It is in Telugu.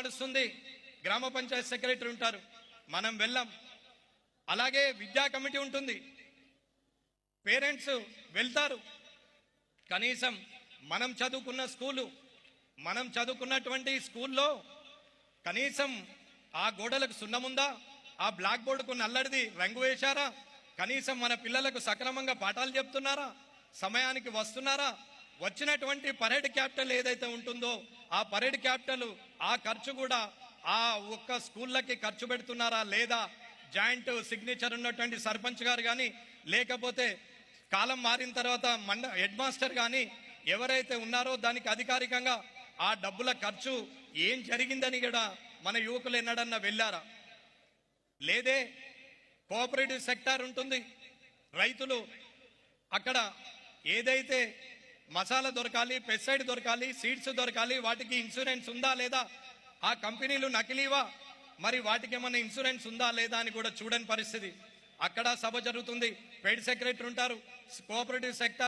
నడుస్తుంది. గ్రామ పంచాయత్ సెక్రటరీ ఉంటారు. మనం వెళ్ళాం. అలాగే విద్యా కమిటీ ఉంటుంది. పేరెంట్స్ వెళ్తారు. కనీసం మనం చదువుకున్న స్కూలు మనం చదువుకున్నటువంటి స్కూల్లో కనీసం ఆ గోడలకు సున్నముందా ఆ బ్లాక్ బోర్డుకు నల్లడిది రంగు వేశారా? కనీసం మన పిల్లలకు సక్రమంగా పాఠాలు చెప్తున్నారా? సమయానికి వస్తున్నారా? వచ్చినటువంటి పరేడ్ క్యాపిటల్ ఏదైతే ఉంటుందో ఆ పరేడ్ క్యాపిటల్ ఆ ఖర్చు కూడా ఆ ఒక్క స్కూళ్ళకి ఖర్చు పెడుతున్నారా లేదా? జాయింట్ సిగ్నేచర్ ఉన్నటువంటి సర్పంచ్ గారు కానీ లేకపోతే కాలం మారిన తర్వాత మండ హెడ్ మాస్టర్ కానీ ఎవరైతే ఉన్నారో దానికి అధికారికంగా ఆ డబ్బుల ఖర్చు ఏం జరిగిందని కూడా మన యువకులు ఎన్నడన్నా వెళ్ళారా? లేదే కోఆపరేటివ్ సెక్టార్ ఉంటుంది. రైతులు అక్కడ ఏదైతే మసాలా దొరకాలి పెస్టిసైడ్ దొరకాలి సీడ్స్ దొరకాలి వాటికి ఇన్సూరెన్స్ ఉందా లేదా? ఆ కంపెనీలు నకిలీవా? మరి వాటికి ఏమైనా ఇన్సూరెన్స్ ఉందా లేదా అని కూడా చూడని పరిస్థితి. అక్కడ సభ జరుగుతుంది. పెయిడ్ సెక్రటరీ ఉంటారు. Cooperative sector